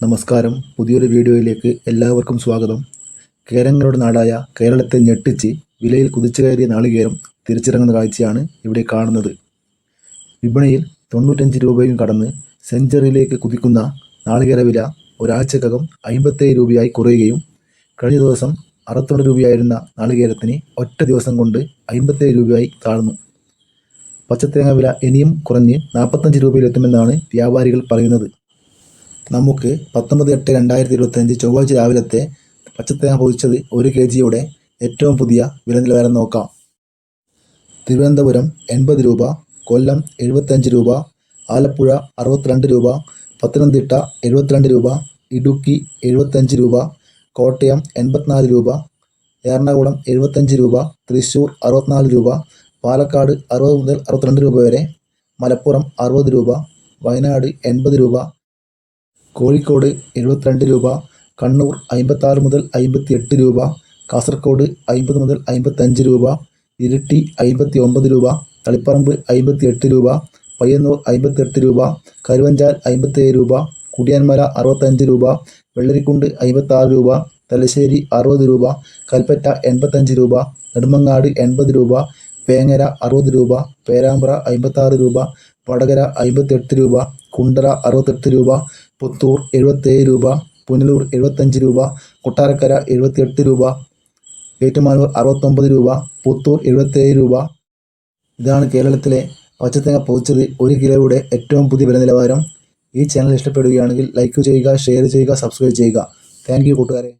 നമസ്കാരം. പുതിയൊരു വീഡിയോയിലേക്ക് എല്ലാവർക്കും സ്വാഗതം. കേരങ്ങളുടെ നാടായ കേരളത്തെ ഞെട്ടിച്ച് വിലയിൽ കുതിച്ചു കയറിയ നാളികേരം തിരിച്ചിറങ്ങുന്ന കാഴ്ചയാണ് ഇവിടെ കാണുന്നത്. വിപണിയിൽ തൊണ്ണൂറ്റഞ്ച് രൂപയും കടന്ന് സെഞ്ചറിയിലേക്ക് കുതിക്കുന്ന നാളികേര വില ഒരാഴ്ചക്കകം അമ്പത്തേഴ് രൂപയായി കുറയുകയും കഴിഞ്ഞ ദിവസം അറുപത്തൊന്ന് രൂപയായിരുന്ന നാളികേരത്തിന് ഒറ്റ ദിവസം കൊണ്ട് അമ്പത്തേഴ് രൂപയായി താഴ്ന്നു. പച്ചത്തേങ്ങ വില ഇനിയും കുറഞ്ഞ് നാൽപ്പത്തഞ്ച് രൂപയിലെത്തുമെന്നാണ് വ്യാപാരികൾ പറയുന്നത്. നമുക്ക് പത്തൊമ്പത് എട്ട് രണ്ടായിരത്തി ഇരുപത്തഞ്ച് ചൊവ്വാഴ്ച രാവിലത്തെ പച്ചത്തേങ്ങ പൊതിച്ചത് ഒരു കെ ജിയുടെ ഏറ്റവും പുതിയ വില നിലവാരം നോക്കാം. തിരുവനന്തപുരം എൺപത് രൂപ കൊല്ലം എഴുപത്തഞ്ച് രൂപ ആലപ്പുഴ അറുപത്തിരണ്ട് രൂപ പത്തനംതിട്ട എഴുപത്തിരണ്ട് രൂപ ഇടുക്കി എഴുപത്തഞ്ച് രൂപ കോട്ടയം എൺപത്തിനാല് രൂപ എറണാകുളം എഴുപത്തഞ്ച് രൂപ തൃശ്ശൂർ അറുപത്തിനാല് രൂപ പാലക്കാട് അറുപത് മുതൽ അറുപത്തിരണ്ട് രൂപ വരെ മലപ്പുറം അറുപത് രൂപ വയനാട് എൺപത് രൂപ കോഴിക്കോട് എഴുപത്തിരണ്ട് രൂപ കണ്ണൂർ അമ്പത്താറ് മുതൽ അമ്പത്തി എട്ട് രൂപ കാസർഗോഡ് അമ്പത് മുതൽ അമ്പത്തഞ്ച് രൂപ ഇരിട്ടി അമ്പത്തി ഒമ്പത് രൂപ തളിപ്പറമ്പ് അമ്പത്തി എട്ട് രൂപ പയ്യന്നൂർ അമ്പത്തെട്ട് രൂപ കരുവഞ്ചാൽ അമ്പത്തേഴ് രൂപ കുടിയാൻമല അറുപത്തഞ്ച് രൂപ വെള്ളരിക്കുണ്ട് അമ്പത്താറ് രൂപ തലശ്ശേരി അറുപത് രൂപ കൽപ്പറ്റ എൺപത്തഞ്ച് രൂപ നെടുമങ്ങാട് എൺപത് രൂപ വേങ്ങര അറുപത് രൂപ പേരാമ്പ്ര അമ്പത്താറ് രൂപ വടകര അമ്പത്തെട്ട് രൂപ കുണ്ടറ അറുപത്തെട്ട് രൂപ പുത്തൂർ എഴുപത്തേഴ് രൂപ പുനലൂർ എഴുപത്തഞ്ച് രൂപ കൊട്ടാരക്കര എഴുപത്തിയെട്ട് രൂപ ഏറ്റുമാനൂർ അറുപത്തൊമ്പത് രൂപ പുത്തൂർ എഴുപത്തേഴ് രൂപ. ഇതാണ് കേരളത്തിലെ പച്ചത്തേങ്ങ പൊതിച്ചത് ഒരു കിലോയുടെ ഏറ്റവും പുതിയ വില നിലവാരം. ഈ ചാനൽ ഇഷ്ടപ്പെടുകയാണെങ്കിൽ ലൈക്ക് ചെയ്യുക ഷെയർ ചെയ്യുക സബ്സ്ക്രൈബ് ചെയ്യുക. താങ്ക് യു കൂട്ടുകാരെ.